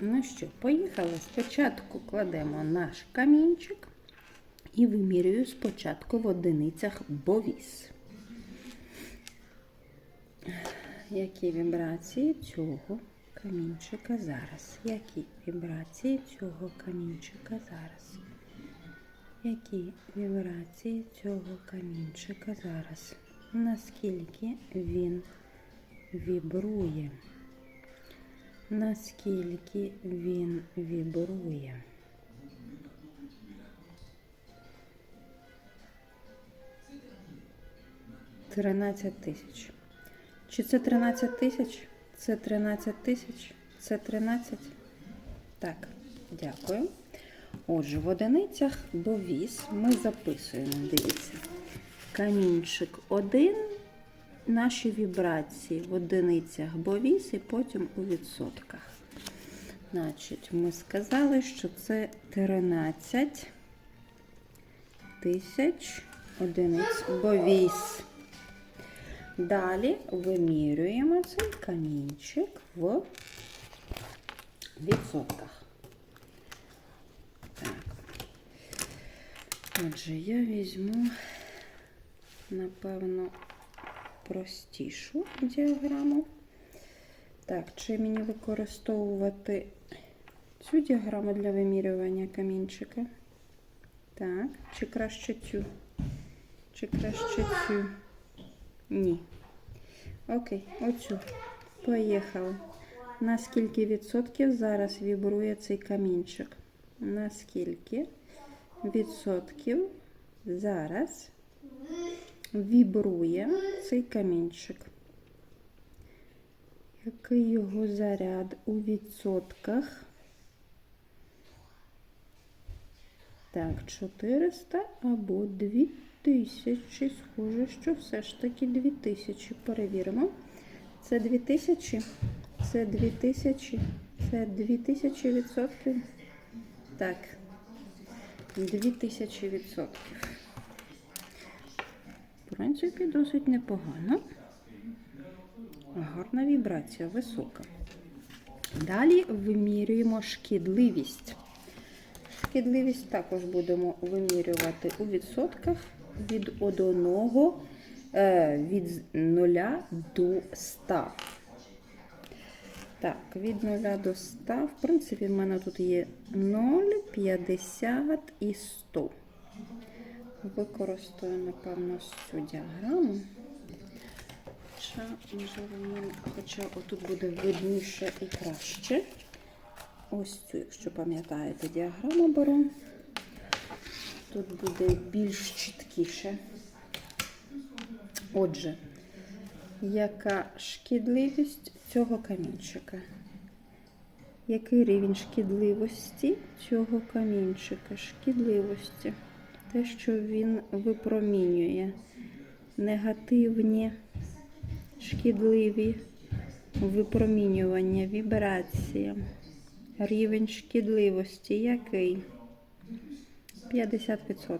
Ну що, поїхали. Спочатку кладемо наш камінчик і вимірюю спочатку в одиницях бовіс. Які вібрації цього камінчика зараз? Які вібрації цього камінчика зараз? Які вібрації цього камінчика зараз? Наскільки він вібрує? Наскільки він вібрує? Тринадцять тисяч. Чи це 13 тисяч? Це 13 тисяч? Це 13? Так, дякую. Отже, в одиницях бовіс ми записуємо, дивіться. Камінчик 1, наші вібрації в одиницях бовіс і потім у відсотках. Значить, ми сказали, що це 13 тисяч одиниць бовіс. Далі вимірюємо цей камінчик в відсотках. Так. Отже, я візьму, напевно, простішу діаграму. Так, чи мені використовувати цю діаграму для вимірювання камінчика? Так, чи краще цю? Чи краще цю? Ні. Окей, оцю. Поїхали. На скільки відсотків зараз вібрує цей камінчик? На скільки відсотків зараз вібрує цей камінчик? Який його заряд у відсотках? Так, 400 або 2000. Схоже, що все ж таки 2000. Перевіримо. Це 2000. Це 2000. Це 2000 відсотків. Так. 2000 відсотків. Принципі, досить непогано. Гарна вібрація, висока. Далі вимірюємо шкідливість. Шкідливість також будемо вимірювати у відсотках від 1 е, від 0 до 100. Так, від 0 до 100. В принципі, в мене тут є 0, 50 і 100. Використаю, напевно, цю діаграму. Хоча, можливо, хоча отут буде видніше і краще. Ось цю, якщо пам'ятаєте, діаграму беру. Тут буде більш чіткіше. Отже, яка шкідливість цього камінчика? Який рівень шкідливості цього камінчика? Шкідливості. Те, що він випромінює негативні, шкідливі випромінювання, вібрації. Рівень шкідливості який? 50%.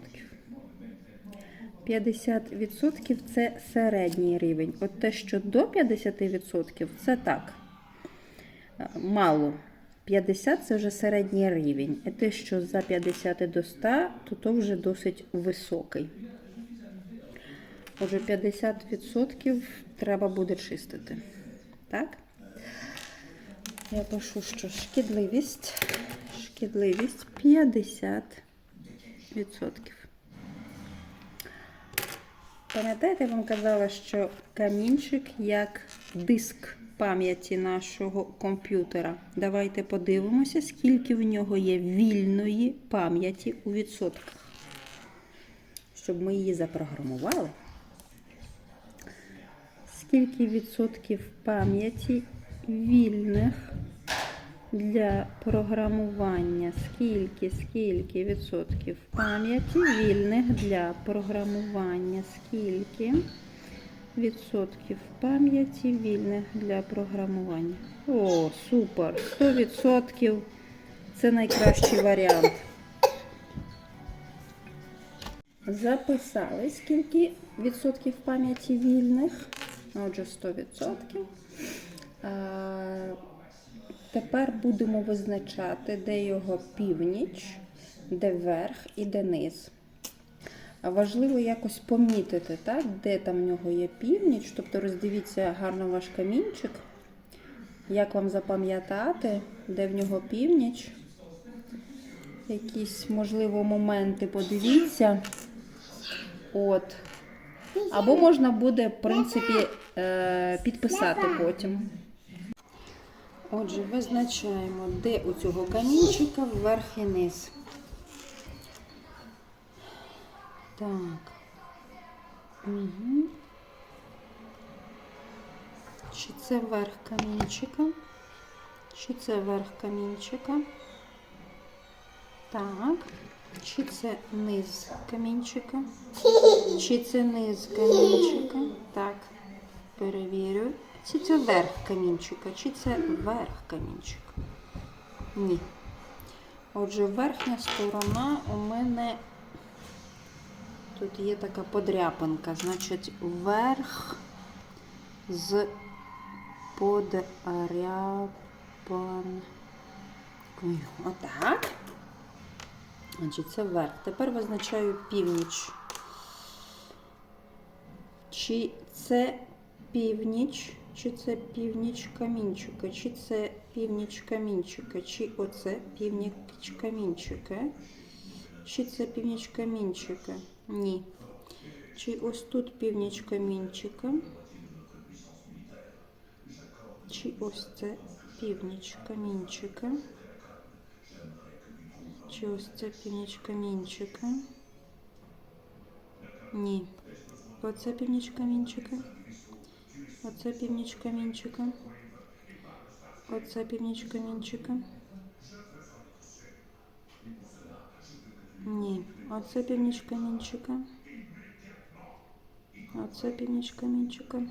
50% це середній рівень. От те, що до 50% це так. Мало. 50 це вже середній рівень. І те, що за 50 до 100, то то вже досить високий. Отже, 50% треба буде чистити. Так? Я пишу, що шкідливість, шкідливість 50%. Пам'ятаєте, я вам казала, що камінчик як диск пам'яті нашого комп'ютера. Давайте подивимося, скільки в нього є вільної пам'яті у відсотках. Щоб ми її запрограмували. Скільки відсотків пам'яті вільних для програмування? Скільки, скільки відсотків пам'яті вільних для програмування? Скільки відсотків пам'яті вільних для програмування? О, супер! 100% це найкращий варіант. Записали, скільки відсотків пам'яті вільних. Отже, 100%. А, тепер будемо визначати, де його північ, де верх і де низ. Важливо якось помітити, так, де там в нього є північ. Тобто роздивіться гарно ваш камінчик. Як вам запам'ятати, де в нього північ? Якісь, можливо, моменти подивіться. От. Або можна буде, в принципі, е, підписати потім. Отже, визначаємо, де у цього камінчика вверх і низ. Так. Угу. Чи це верх камінчика? Чи це верх камінчика? Так. Чи це низ камінчика? Чи це низ камінчика? Так. Перевірю. Чи це верх камінчика? Чи це верх камінчика? Ні. Отже, верхня сторона у мене тут є така подряпинка. Значить, верх з подряпинкою. Отак. Значить, це верх. Тепер визначаю північ. Чи це північ, чи це північ камінчика, чи це північ камінчика, чи оце північ камінчика, чи це північ камінчика? Ні. Чи ось тут північ камінчика? Чи ось це північ камінчика? Чи ось це північ камінчика? Ні. Оце північ камінчика. Оце північ камінчика. Оце північ камінчика. Ні. Оце північ камінчика. Оце північ камінчика.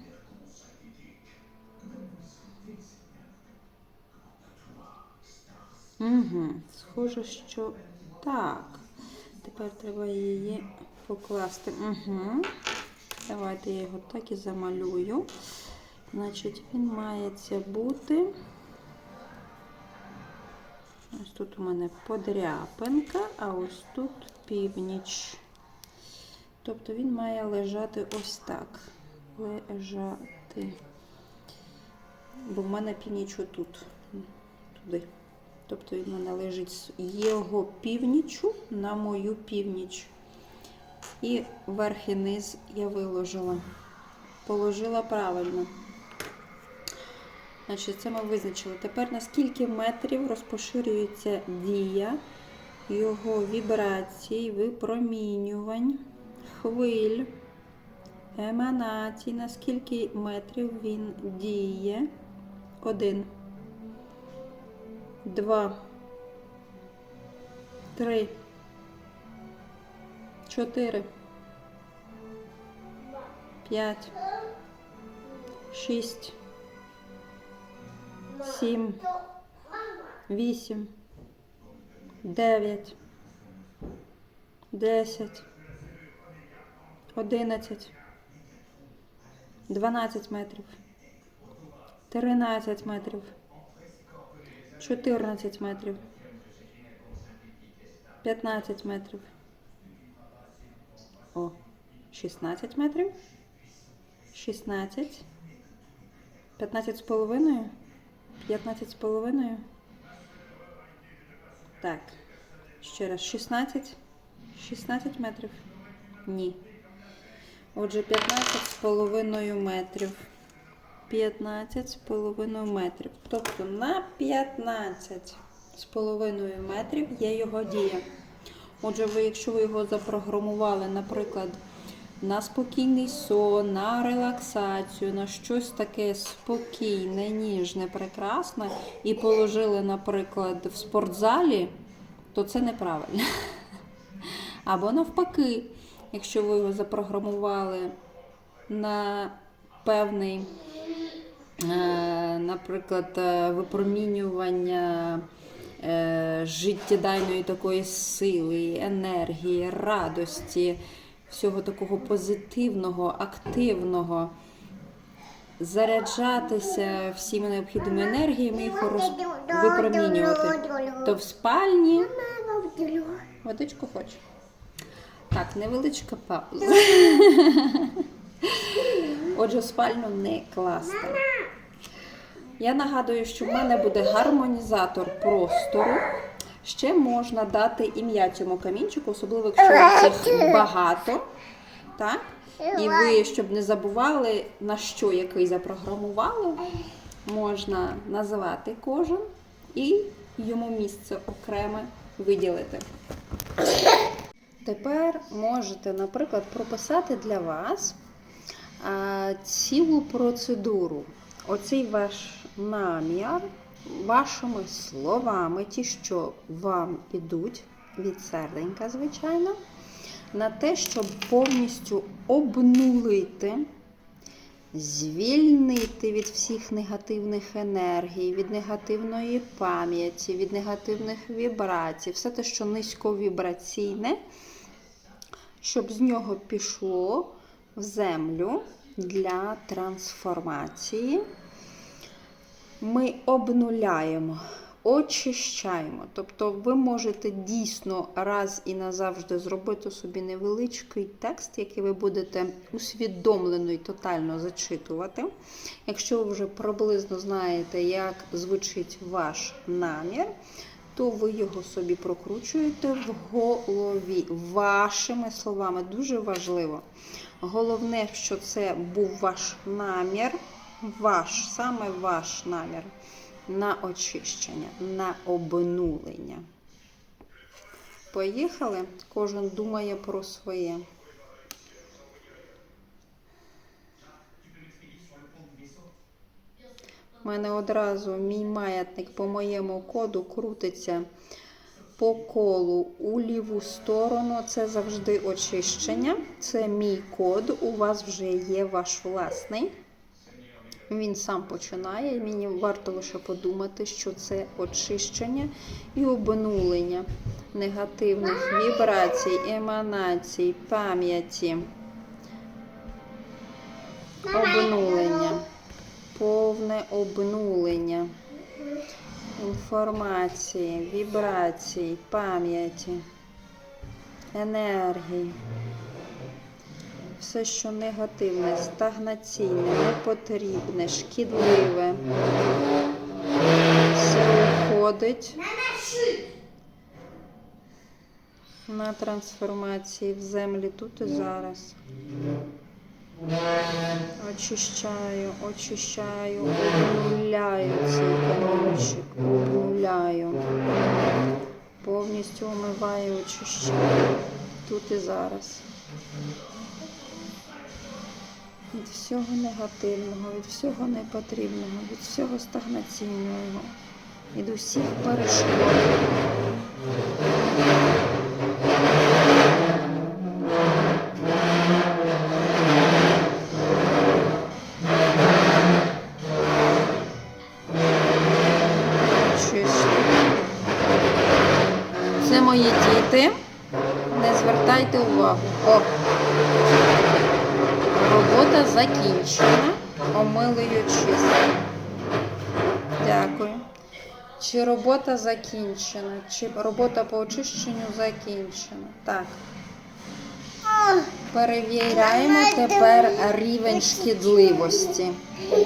Угу. Схоже, що так. Тепер треба її покласти. Угу. Давайте я його так і замалюю. Значить, він має це бути. Ось тут у мене подряпинка, а ось тут північ. Тобто він має лежати ось так. Лежати. Бо в мене північ отут. Туди. Тобто він мене лежить з його північу на мою північ. І верх і низ я виложила. Положила правильно. Значить, це ми визначили. Тепер на скільки метрів розпоширюється дія його вібрацій, випромінювань, хвиль, еманацій, на скільки метрів він діє. Один. Два. Три. Чотири. П'ять. Шість. Сім. Вісім. Дев'ять. Десять. Одинадцять. Дванадцять метрів. Тринадцять метрів. 14 метрів. 15 метрів. О, 16 метрів. 16. 15 з половиною. 15 з половиною. Так. Ще раз. 16. 16 метрів. Ні. Отже, 15 з половиною метрів. 15 з половиною метрів. Тобто на 15 з половиною метрів є його дія. Отже, ви, якщо ви його запрограмували, наприклад, на спокійний сон, на релаксацію, на щось таке спокійне, ніжне, прекрасне, і положили, наприклад, в спортзалі, то це неправильно. Або навпаки, якщо ви його запрограмували на певний Е, наприклад, е, випромінювання е, життєдайної такої сили, енергії, радості, всього такого позитивного, активного, заряджатися всіми необхідними енергіями, їх роз... випромінювати. То в спальні. Водичку хочу. Так, невеличка пауза. Отже, в спальню не класти. Я нагадую, що в мене буде гармонізатор простору. Ще можна дати ім'я цьому камінчику, особливо якщо їх багато. Так? І ви, щоб не забували, на що який запрограмували, можна називати кожен і йому місце окреме виділити. Тепер можете, наприклад, прописати для вас а, цілу процедуру. Оцей ваш намір вашими словами, ті, що вам ідуть від серденька, звичайно, на те, щоб повністю обнулити, звільнити від всіх негативних енергій, від негативної пам'яті, від негативних вібрацій, все те, що низьковібраційне, щоб з нього пішло в землю для трансформації. Ми обнуляємо, очищаємо. Тобто ви можете дійсно раз і назавжди зробити собі невеличкий текст, який ви будете усвідомлено і тотально зачитувати. Якщо ви вже приблизно знаєте, як звучить ваш намір, то ви його собі прокручуєте в голові вашими словами. Дуже важливо. Головне, що це був ваш намір, ваш, саме ваш намір на очищення, на обнулення. Поїхали, кожен думає про своє. У мене одразу мій маятник по моєму коду крутиться по колу у ліву сторону. Це завжди очищення. Це мій код. У вас вже є ваш власний. Він сам починає. Мені варто лише подумати, що це очищення і обнулення негативних вібрацій, еманацій, пам'яті. Обнулення. Повне обнулення інформації, вібрацій, пам'яті, енергії. Все, що негативне, стагнаційне, непотрібне, шкідливе. Все уходить на трансформації в землі тут і зараз. Очищаю, очищаю, обнуляю цей камінчик, обнуляю. Повністю омиваю, очищаю тут і зараз. Від всього негативного, від всього непотрібного, від всього стагнаційного, від усіх перешкод. Це мої діти. Не звертайте увагу. О! Робота закінчена. омилуючись. Дякую. Чи робота закінчена? Чи робота по очищенню закінчена? Так. Перевіряємо тепер рівень шкідливості.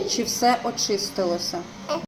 Чи все очистилося?